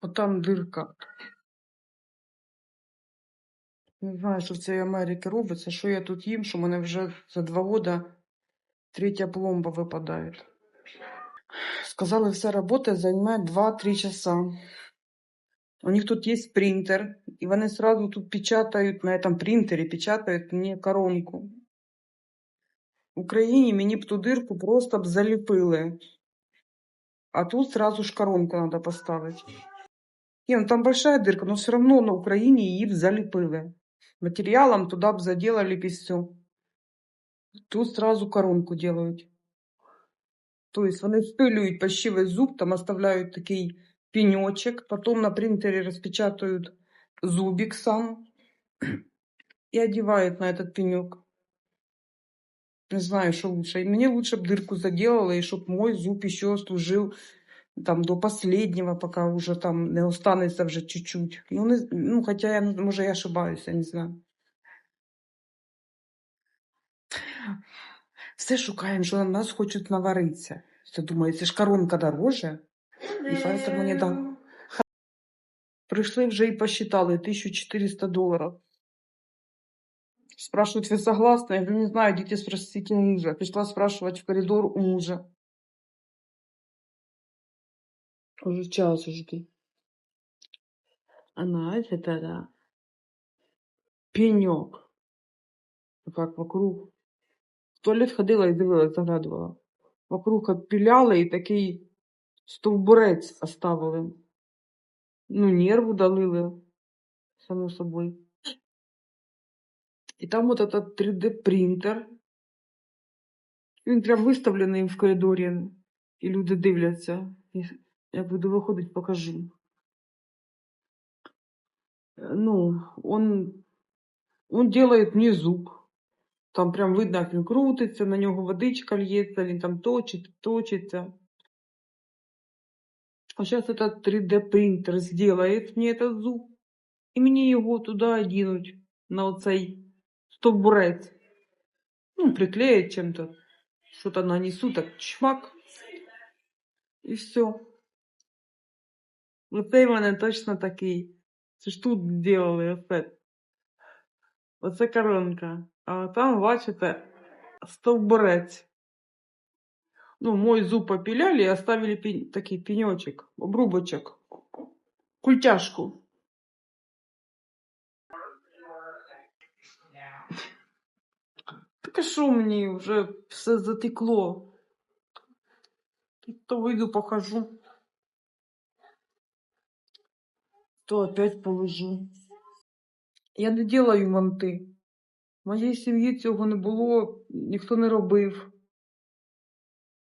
Отам дирка. Не знаю, що в цій Америці робиться, що я тут їм, що мене вже за два роки третя пломба випадає. Сказали, вся робота займає 2-3 часа. У них тут є принтер, і вони сразу тут печатають на этом принтері, печатають мені коронку. В Україні мені б ту дирку просто б заліпили. А тут сразу ж коронку надо поставити. Не, ну там большая дырка, но все равно на Украине її б заліпили. Материалом туда б заделали б і все. Тут сразу коронку делают. То есть вони впилюють почти весь зуб, там оставляють такий пенечек, потом на принтере распечатают зубик сам и одевают на этот пенек. Не знаю, що лучше. І мені лучше б дирку заделали, і щоб мой зуб еще служив там до последнего, пока уже там не останеться вже чуть-чуть. Ну, не, ну хоча я, може, я ошибаюся, не знаю. Все шукаємо, що на нас хочуть наваритися. Все думаю, це ж коронка дороже. І поэтому не дам. Прийшли вже і посчитали 1400 долларов. Спрашивают, вы согласны? Я говорю, не знаю, идите спросите у мужа. Пришла спрашивать в коридор у мужа. Уже час жду. Она, это да. Пенек. Как вокруг. В туалет ходила і дивилась, заглядувала. Вокруг обпіляли і такий стовбурець оставили. Ну, нерв удалили, само собою. І там от этот 3D принтер. Він прям виставлений в коридорі, і люди дивляться. І Я буду виходити, покажу. Э, Ну, он, он делает мне зуб. Там прям видно, як він крутиться, на нього водичка льється, він там точить, точиться. А сейчас этот 3D принтер сделает мне этот зуб, і мені його туди одінуть, на оцей стовбурець. Ну, приклеять чем-то. Что-то нанесу, так чмак. І все. Оцей в мене точно такий. Це ж тут делали оце. Оце коронка. А там, бачите, стовбурець. Ну, мой зуб попиляли и оставили пень, такий пенечек, обрубочек, культяшку. Так а що мені вже все затекло? То выйду, похожу. То опять положу. Я не делаю манти. В моїй сім'ї цього не було, ніхто не робив.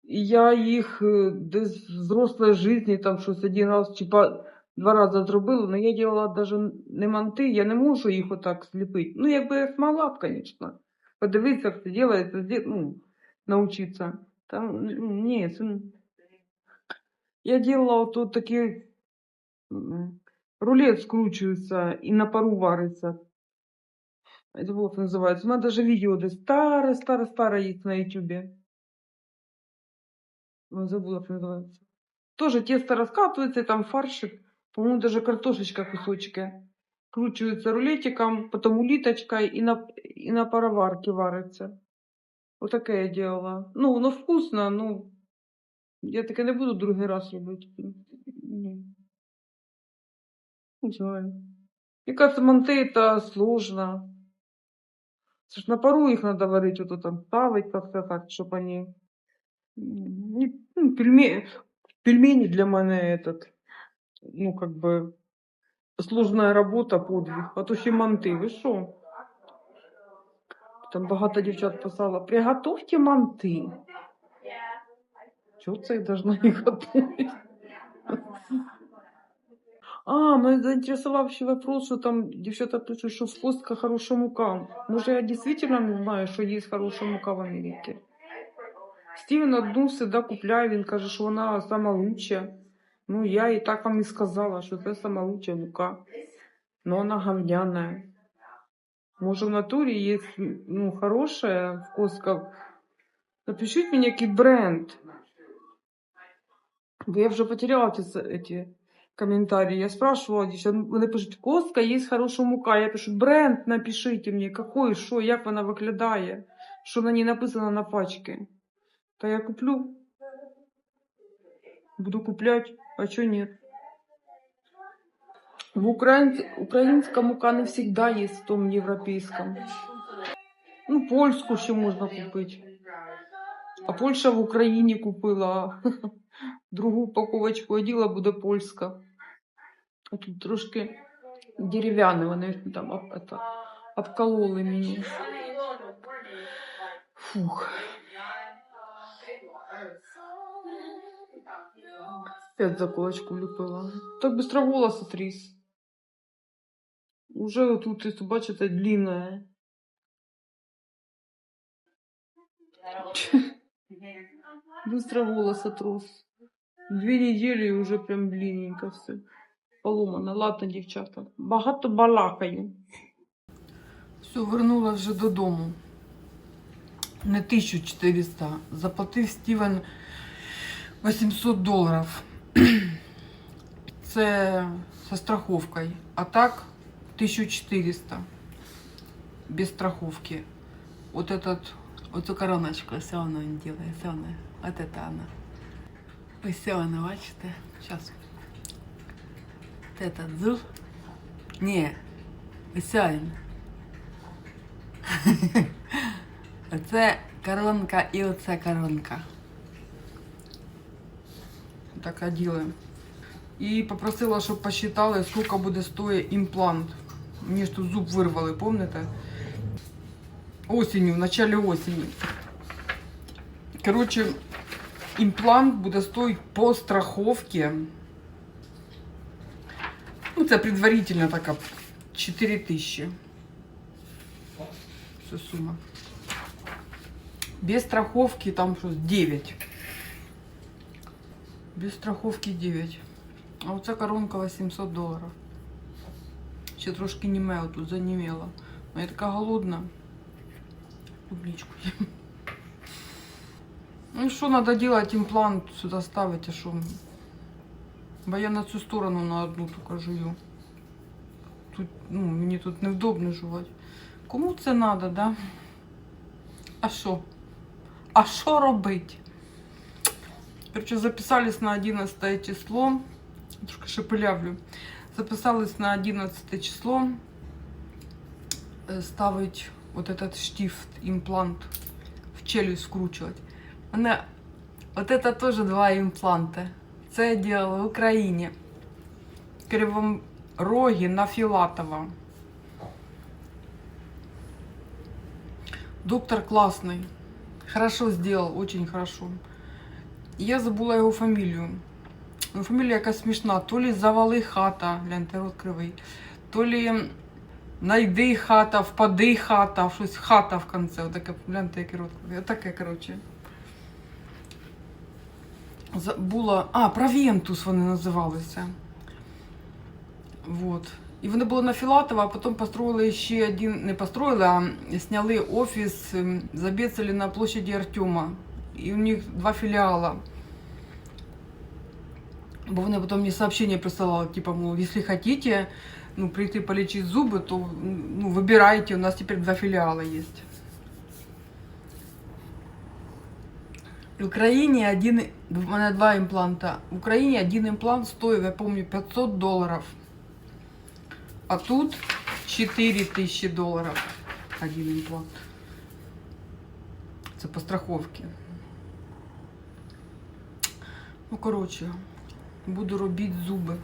І я їх е, десь в взрослій житті там щось один раз чи два рази зробила, але я робила навіть не манти, я не можу їх отак зліпити. Ну, якби я смогла звісно. Подивитися, як це робиться, ну, навчитися. Там, ну, ні, це... Я делала вот тут такие м, рулет скручивается и на пару варится. Это вот называется. У меня даже видео да старое, старое, старое есть на ютубе. Ой, Забыла, как называется. Тоже тесто раскатывается, и там фаршик. По-моему, даже картошечка кусочки. Кручивается рулетиком, потом улиточкой и на, и на пароварке варится. Вот такое я делала. Ну, воно вкусно, ну, я таке не буду другий раз робити. Ні. Не знаю. Мне кажется, манты это сложно. Це ж на пару їх надо варить, вот там ставить как-то так, чтобы они... м, не- ну, пельмени, пельмени для мене этот, ну, как бы, сложная работа, подвиг. А то ще манти, ви що? Там багато дівчат писало, приготовьте манти. Чого це я должна їх готовить? А, мене заинтересовав ще вопрос, що там дівчата пишуть, що в Костка хороша мука. Може, я дійсно не знаю, що є хороша мука в Америці. Стівен одну всегда купляє, він каже, що вона сама лучша. Ну, я і так вам і сказала, що це сама лучша мука. Но вона говняна. Може, в натурі є ну, хороша в Костка. Напишіть мені, який бренд. Бо я вже потеряла ці, ці комментарии. Я спрашивала, дівчат, вони пишуть, костка, є хороша мука. Я пишу, бренд напишіть мені, какой, що, як вона виглядає, що на ній написано на пачці. Та я куплю. Буду куплять, а чого ні? В Украине, украинская мука не всегда есть в том европейском. Ну, польську ще можна купити. А Польща в Україні купила. Другу упаковочку оділа буде польська. А тут трошки дерев'яне, вони там об, это, обкололи мені. Фух. Опять заколочку влюпила. Так быстро волос отріс. Уже тут, если бачите, длинная. Быстро волос отрос. Дві недели і вже прям длинненько все. Поломано. Ладно, дівчата. Багато балакаю. Все, вернула вже додому. Не 1400. Заплатив Стівен 800 доларів. Це со страховкою. А так 1400. Без страховки. Вот этот, вот эту короночку, все она не делает, все она. Вот это она. Ось вона, бачите? Сейчас. Вот этот зуб. Не, ось він. Оце коронка і оце коронка. Так оділи. І попросила, щоб посчитали, скільки буде стоїть імплант. Мені ж тут зуб вирвали, пам'ятаєте? Осенью, в начале осени. Короче, імплант буде стоїть по страховці. Ну, це предварительно така 4 тисячі. Це сума. Без страховки там щось 9. Без страховки 9. А оця коронка 800 доларів. Ще трошки німео тут занімела. Но я така голодна. Клубничку ем. Ну что надо делать, имплант сюда ставить, а что? Бо я на цю сторону на одну только жую. Тут, ну, мені тут невдобно жувати. Кому це надо, да? А що? А що робить? Короче, записались на 11 число. Трошки шепелявлю. Записались на 11 число. Э, Ставить вот этот штифт, имплант в челюсть вкручивать. Мене вот это тоже два імпланти. Це я делала в Україні. В Кривом Рогі на Філатова. Доктор классный. Хорошо сделал, очень хорошо. Я забула його фамілію. Ну, фамілія якась смішна. То лі завали хата, гляньте, рот кривий. То лі найди хата, впади хата, щось хата в кінці. Отаке, гляньте, який рот кривий. Отаке, коротше. Забула. А, Провентус вони називалися. Вот. І вони були на Філатова, а потім построїли ще один, не построїли, а сняли офіс ем, Забецали на площаді Артема. І у них два філіала. Бо вони потім мені сообщение присылали, типа, мол, если хотите, ну, прийти полечить зубы, то, ну, выбирайте, у нас теперь два филиала есть. В Україні один, у мене два імпланта. В Україні один імплант стоїв, я пам'ятаю, 500 доларів. А тут 4 тисячі доларів один імплант. Це по страховці. Ну, коротше, буду робити зуби.